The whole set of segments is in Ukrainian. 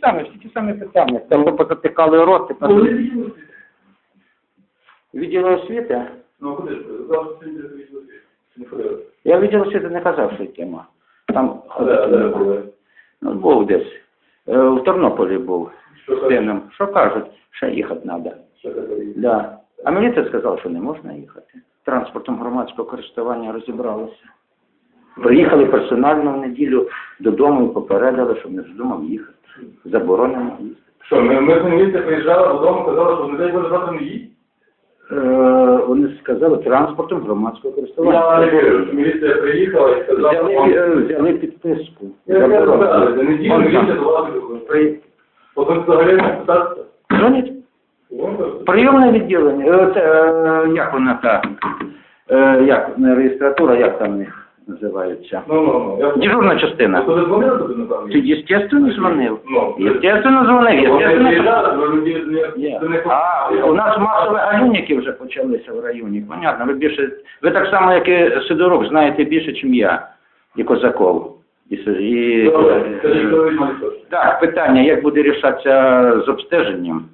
саме, всі ті самі питання. Там ми позатикали рот, тепер Коли відділ освіти? Ну, куди ж? Це відділ освіти. Я відділ освіти не казав, що тема. Там були? ну, був десь. Е, В Тернополі був Що з кажуть? сином. Що кажуть? Ще їхати треба. Що? Да. А міліція сказала, що не можна їхати. Транспортом громадського користування розібралися. Приїхали персонально в неділю додому і попередили, щоб не вздумав їхати. Заборонено. Що, ми, ми з міліції приїжджали додому, казали, що не дай Боже завтра не їдь? Е, вони сказали транспортом громадського користування. Я не вірю, що міліція приїхала і сказала, Взяли, вам... е, взяли підписку. Я не розказую, за неділю Он міліція до вас приходить. При... Потім взагалі не питатися. Дзвонять. Прийомне відділення. Е, Це, е, як вона та, е, як, не реєстратура, як там в них називається? Ну, ну, ну. Я... Дежурна частина. Ви дзвонили напевно? Ти, естественно, дзвонив. Ну. Естественно, дзвонив. Вони Естественно, не А, у нас масові галюники вже почалися в районі. Понятно, ви більше, ви так само, як і Сидорук, знаєте більше, ніж я, і Козаков. І, С- і, Добре, скажіть, що ви мали точно. так, питання, як буде рішатися з обстеженням,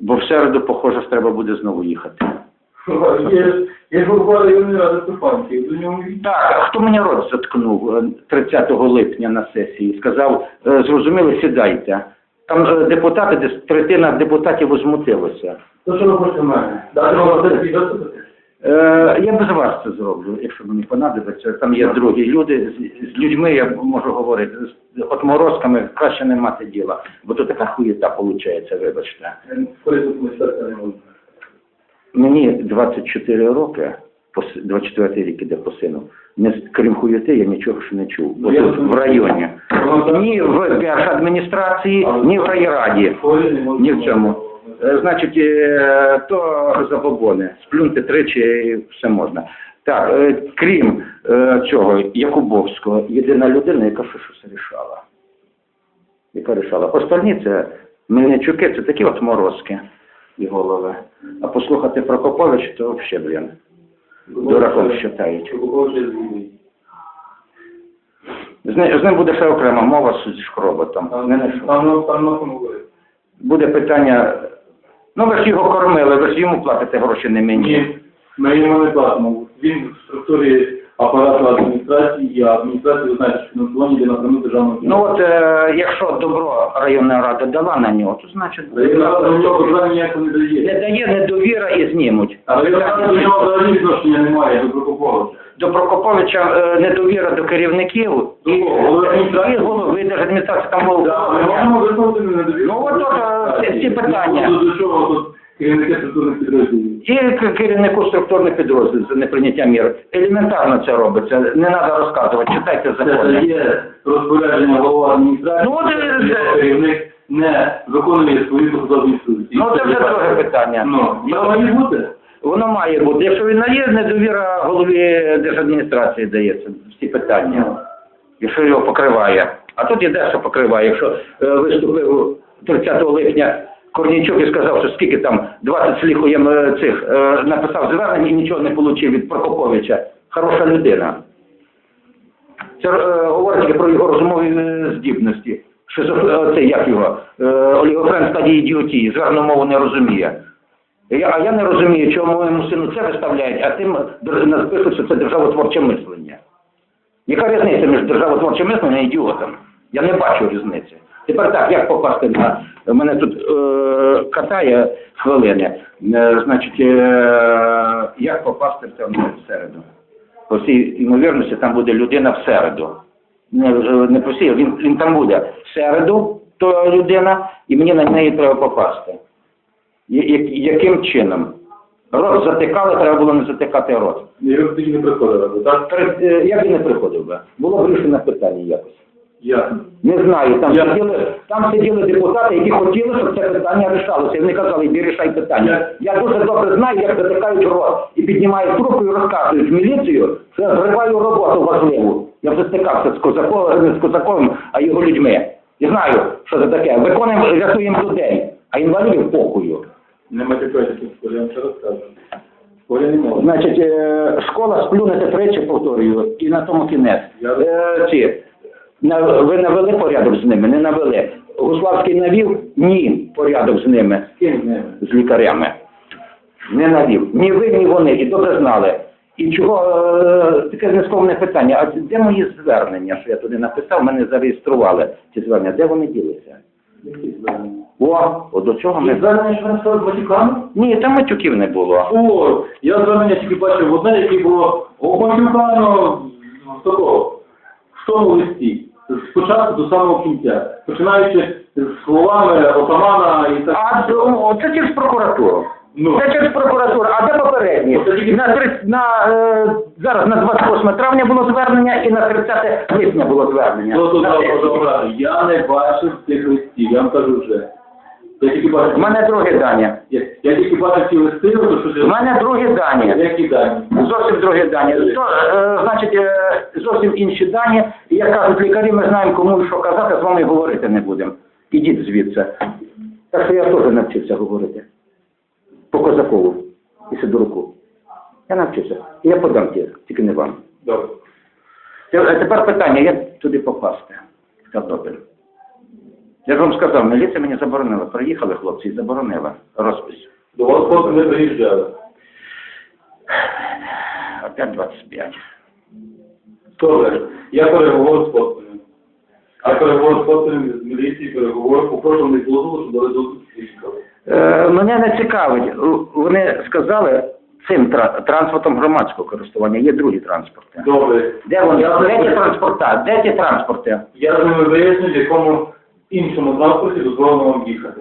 бо в середу, похоже, треба буде знову їхати. Є, є голова районної ради Стефанків, до нього не Так, а хто мені рот заткнув е, 30 липня на сесії? Сказав, е, зрозуміли, сідайте. Там е, депутати, десь третина депутатів возмутилося. То що ви хочете мене? Дати вам? Е, я без вас це зроблю, якщо мені понадобиться. Там є другі люди, з, з людьми я можу говорити. З отморозками краще не мати діла, бо то така хуєта виходить, вибачте. Коли тут не можемо. Мені 24 роки, пос- 24 рік іде по сину. Не, крім хуєти, я нічого ж не чув. Ну, я Отут, в районі. Ну. Ні в адміністрації, ні в райраді. Ні в чому. Е, Значить, е, то забобони. Сплюнути тричі і все можна. Так, е, крім е, цього, Якубовського, єдина людина, яка що щось рішала. Яка рішала. Остальні це Мельничуки, це такі от морозки і голови. А послухати Прокопович, то взагалі, блін, дураком вважають. З, ни- з ним буде ще окрема мова з шкроботом. Не на що. Там на помогли. буде питання. Ну, ви ж його кормили, ви ж йому платите гроші, не мені. Ні, ми йому не платимо. Він в структурі апарату адміністрації, а адміністрація, ви знаєте, що фінансування йде напряму державного Ну от е, якщо добро районна рада дала на нього, то значить Районна рада до нього питання ніякого не не дає. дає недовіра і знімуть. А районна рада до нього взагалі відношення немає, до Прокоповича. До Прокоповича е, недовіра до керівників і, До голови адміністрації. і голови держадміністрації там було. Так, Ми можемо висловити недовіру. Ну, от, от, е, ці- ці питання. Ну, До чого тут керівники структурних підрозділів? І керівнику структурних підрозділів за неприйняття мір. Елементарно це робиться. Не треба розказувати, читайте Це закони. є розпорядження голова адміністрації, Ну, от, е, його керівник не виконує свої посадові інструкції. Ну це вже друге питання. Ну, це має бути. Воно має бути. Якщо він не є, недовіра голові держадміністрації дається всі питання, якщо його покриває. А тут іде, що покриває. Якщо е, виступив 30 липня Корнійчук і сказав, що скільки там 20 з ліхуєм е, цих е, написав звернень і нічого не отримав від Прокоповича. Хороша людина. Це е, говорить про його розумові е, здібності. Що за- це як його? Е, олігофрен стадії ідіотії, зверну мову не розуміє. Я, а я не розумію, чому моєму сину це виставляють, а тим пишуть, що це державотворче мислення. Яка різниця між державотворчим мисленням і ідіотом? Я не бачу різниці. Тепер так, як попасти на мене тут е, катає хвилини. Е, значить, е, як попасти в це в середу? По всій ймовірності там буде людина в середу. Не, не по всій, він, він там буде в середу, то людина, і мені на неї треба попасти. Я- яким чином? Рот затикали, треба було не затикати рот. І тоді не приходили, так? Е, і не приходив би. Було б рішення питання якось. Ясно. Не знаю, там Я- сиділи, там сиділи депутати, які хотіли, щоб це питання рішалося. І вони казали, іди рішай питання. Я дуже добре знаю, як затикають рот і піднімають трубку і розказують в міліцію, що я зриваю роботу важливу. Я вже стикався з Козаковим, не з Козаковим, а його людьми. І знаю, що це таке. Виконуємо, рятуємо людей, а інвалідів похую. Не матюкайтеся, я вам ще не може. Значить, е, школа сплюнете тричі, повторюю, і на тому кінець. Я- Е, ці, ви навели порядок з ними, не навели. Гуславський навів? Ні, порядок з ними, З лікарями. Не навів. Ні ви, ні вони. І добре знали. І чого е, таке знесковне питання? А де мої звернення, що я туди написав, мене зареєстрували ці звернення. Де вони ділися? О, от до чого Ми звернення, що ви написали з матюками? Ні, там матюків не було. О, я звернення тільки бачив одне, яке було опанюкано з такого, в тому листі. З початку до самого кінця. Починаючи з словами отамана і так. А ну, це через прокуратуру. Ну. Це через прокуратуру. А де попередні? На, три- на, е, зараз на 28 травня було звернення і на 30 липня було звернення. Ну, то, На то, сесії. то, то, я не бачив цих листів, я вам кажу вже. Я тільки бачив, У мене друге дані. я, я тільки бачив ці листи, то що У мене другі дані. які дані. Зовсім другі дані. То, е, значить, е, зовсім інші дані. І як кажуть лікарі, ми знаємо, кому і що казати, з вами говорити не будемо. Ідіть звідси. Так що я теж навчився говорити. По Козакову і Сидоруку. Я навчився. І я подам ті, тільки не вам. Добре. Те- Тепер питання, як туди попасти, в Тернопіль? Я ж вам сказав, міліція мені заборонила. Приїхали хлопці і заборонила розпис. До вас просто не приїжджали. Опять 25. Добре. Я переговорю з подписом. А переговор з подписом з міліції, переговор, попрошу не дозволу, щоб дали доступ. Е, мене не цікавить. Вони сказали, цим тра- транспортом громадського користування є другі транспорти. Добре. Де вони? Я, Де ті транспорта? Де ті транспорти? я з ними виясню, в якому іншому транспорті дозволено вам їхати.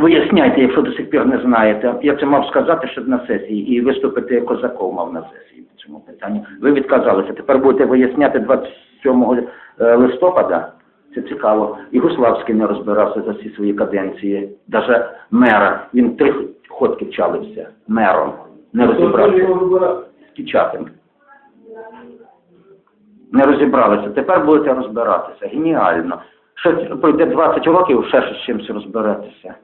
Виясняйте, якщо до сих пір не знаєте. Я це мав сказати ще на сесії, і виступити Козаков мав на сесії по цьому питанню. Ви відказалися. Тепер будете виясняти 27 е, листопада. Це цікаво. І Гуславський не розбирався за всі свої каденції. Даже мера. Він три ходки вчалився мером. Не розібрався. з Печатим. Не розібралися. Тепер будете розбиратися. Геніально. Ще пройде 20 років, ще з чимось розберетеся.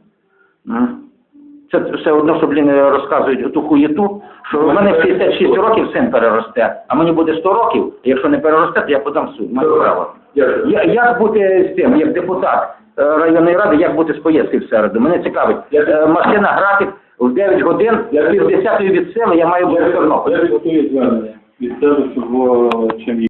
Це все одно, що, блін, розказують оту хуєту, що в мене в 56 років син переросте, а мені буде 100 років, і якщо не переросте, то я подам суд. Маю право. Я, як бути з тим, як депутат е, районної ради, як бути з поїздки в середу? Мене цікавить. Е, Машина графік в 9 годин, пів десятої від сили, я маю бути в Тернополі. Я підготую звернення від себе, чим